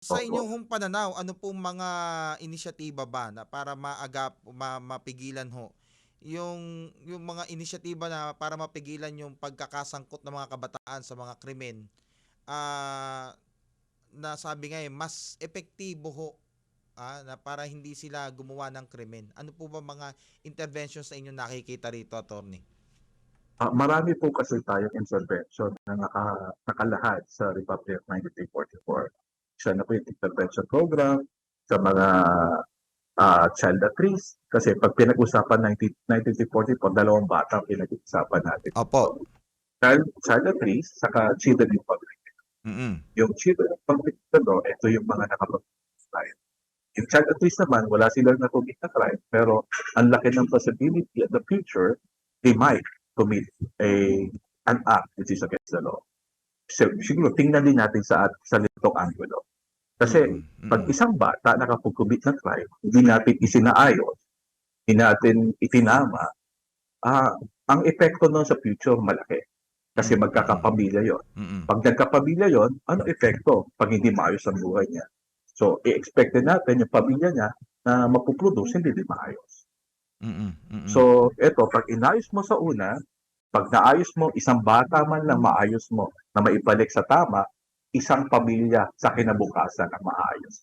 Sa Opo. inyong hong pananaw, ano pong mga inisyatiba ba na para maagap ma mapigilan ho yung yung mga inisyatiba na para mapigilan yung pagkakasangkot ng mga kabataan sa mga krimen, ah, na sabi nga, eh, mas epektibo ho, ah, na para hindi sila gumawa ng krimen. Ano po ba mga interventions na inyong nakikita rito, attorney? Ah, marami po kasi tayong intervention na naka, nakalahad sa Republic of 1944. Siya na po yung intervention program sa mga ah, child at risk. Kasi pag pinag-usapan 19, 1944, dalawang bata ang pinag-usapan natin. Opo. Child, child at risk, saka children in public. Mm. Yung children in public no, ito yung mga nakapag crime. Yung child at risk naman, wala silang nakumit na crime, pero ang laki ng possibility at the future, they might commit a an act which is against the law. So, siguro tingnan din natin sa sa litong angulo. Kasi Mm, pag isang bata nakapag-commit ng crime, hindi natin isinaayos, hindi natin itinama, ah, ang epekto nun sa future malaki. Kasi magkakapamilya yon. Pag nagkapamilya yon, ano epekto pag hindi maayos ang buhay niya? So, i-expect natin yung pamilya niya na mapuproduce hindi din maayos. Mm. Mm. So, eto, pag inayos mo sa una, pag naayos mo, isang bata man lang maayos mo na maibalik sa tama, isang pamilya sa kinabukasan ang maayos.